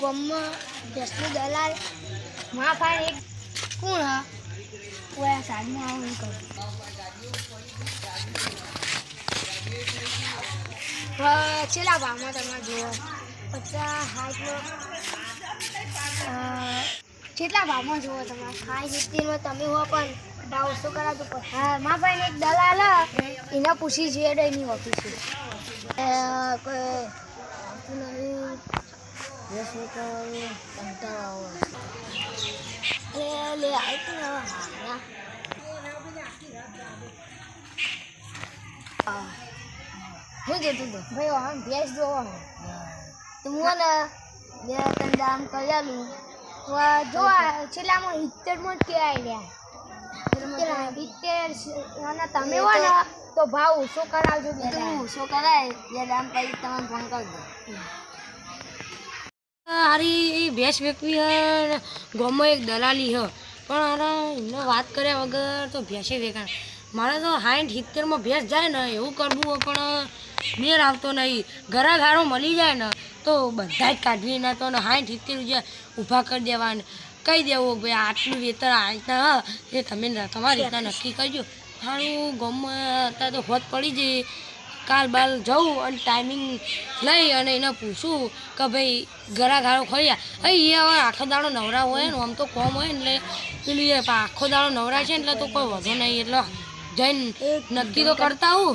ગામમાં ભેંસનું દલાલમાં એક કોણ, હા? કોઈ સાઈડમાં આવું નહીં ભાવમાં તમે જુઓ પચાસ હાથમાં કેટલા ભાવમાં જુઓ તમે હાઈ તમે હો પણ ઓછો કરાવજો પછી હા મા ભાઈ એક દલાલ એને પૂછી છે એની ઓફિસ હું કહેતું હતું ભાઈ આમ ભેંસ જોવાનું. તો હું બે ત્રણ દામ કરેલું જોવા છેલ્લામાં સિત્તેરમાં જ કહેવાય લ્યા. સિત્તેર એક દલાલી પણ એમને વાત કર્યા વગર તો ભેંસે વેકાણ મારે તો હાઈઠ સિત્તેરમાં ભેંસ જાય ને એવું કરવું હોય પણ મેર આવતો નહીં ઘરા ઘારો મળી જાય ને તો બધા જ કાઢવી ના તો હાઈઠ સિત્તેર રૂપિયા કરી દેવાને. કહી દેવું ભાઈ આટલું વેતર આ રીતના હા એ તમે તમારી રીતના નક્કી કરજો. સારું ગામમાં અત્યારે તો હોત પડી જઈએ. કાલ બાલ જવું અને ટાઈમિંગ લઈ અને એને પૂછું કે ભાઈ ગરા ગાળો ખોલ્યા. અહીં એ હવે આખો દાડો નવરા હોય ને આમ તો કોમ હોય ને એટલે પેલું એ આખો દાડો નવરા છે ને એટલે તો કોઈ વધુ નહીં. એટલે જઈને નક્કી તો કરતા હું